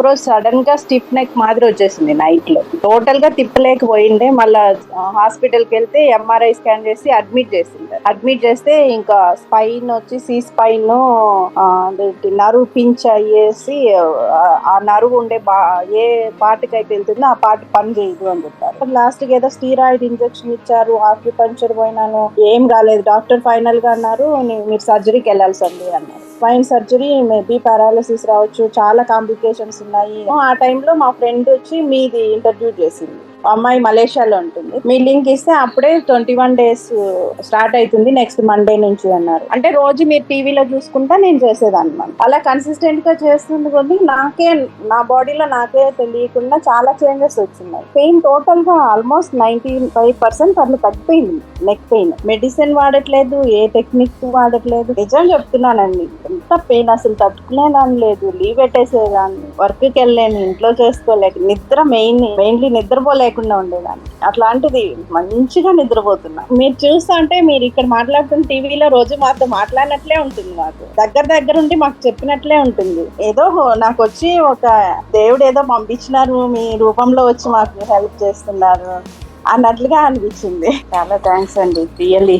ఒకరోజు సడన్గా stiff neck మాదిరి వచ్చేసింది నైట్లో. టోటల్గా తిప్పలేకపోయిండే. మళ్ళా హాస్పిటల్కి వెళ్తే ఎంఆర్ఐ స్కాన్ చేసి అడ్మిట్ చేసింది అడ్మిట్ చేస్తే ఇంకా స్పైన్ వచ్చి సి స్పైన్ నరువు పించ్ అయ్యేసి ఆ, నరువు ఉండే బా ఏ పార్ట్కి అయితే వెళ్తుందో ఆ పార్ట్ పని చేయదు అని చెప్పారు. లాస్ట్కి ఏదో స్టీరాయిడ్ ఇంజెక్షన్ ఇచ్చారు ఆక్యుపంచర్ పోయినాను. ఏం కాలేదు. డాక్టర్ ఫైనల్గా అన్నారు మీరు సర్జరీకి వెళ్ళాల్సింది అన్నారు. స్పైన్ సర్జరీ మేబీ పారాలసిస్ రావచ్చు చాలా కాంప్లికేషన్స్ ఉన్నాయి. ఆ టైంలో మా ఫ్రెండ్ వచ్చి మీది ఇంటర్వ్యూ Dia. అమ్మాయి మలేషియాలో ఉంటుంది. మీ లింక్ ఇస్తే అప్పుడే ట్వంటీ వన్ డేస్ స్టార్ట్ అవుతుంది నెక్స్ట్ మండే నుంచి అన్నారు. అంటే రోజు మీరు టీవీలో చూసుకుంటా నేను చేసేదాన్ని అనమాట అలా కన్సిస్టెంట్గా చేస్తుంది కొద్ది నాకే నా బాడీలో నాకే తెలియకుండా చాలా చేంజెస్ వచ్చినాయి. పెయిన్ టోటల్గా ఆల్మోస్ట్ నైన్టీ ఫైవ్ పర్సెంట్ అట్లా తగ్గిపోయింది. Neck pain. మెడిసిన్ వాడట్లేదు ఏ టెక్నిక్ వాడట్లేదు. నిజం చెప్తున్నానండి ఎంత పెయిన్ అసలు తట్టుకునేదాన్ని లేదు. లీవ్ పెట్టేసేదాన్ని. వర్క్కి వెళ్ళలేను ఇంట్లో చేసుకోలేక. నిద్ర మెయిన్ మెయిన్లీ లేకుండా ఉండేదాన్ని. అట్లాంటిది మంచిగా నిద్రపోతున్నా. మీరు చూస్తా అంటే మీరు ఇక్కడ మాట్లాడుతున్న టీవీలో రోజు మాతో మాట్లాడినట్లే ఉంటుంది మాకు. దగ్గర దగ్గర ఉండి మాకు చెప్పినట్లే ఉంటుంది. ఏదో నాకు వచ్చి ఒక దేవుడు ఏదో పంపించినారు మీ రూపంలో వచ్చి మాకు హెల్ప్ చేస్తున్నారు అన్నట్లుగా అనిపించింది. చాలా థ్యాంక్స్ అండి. రియల్లీ.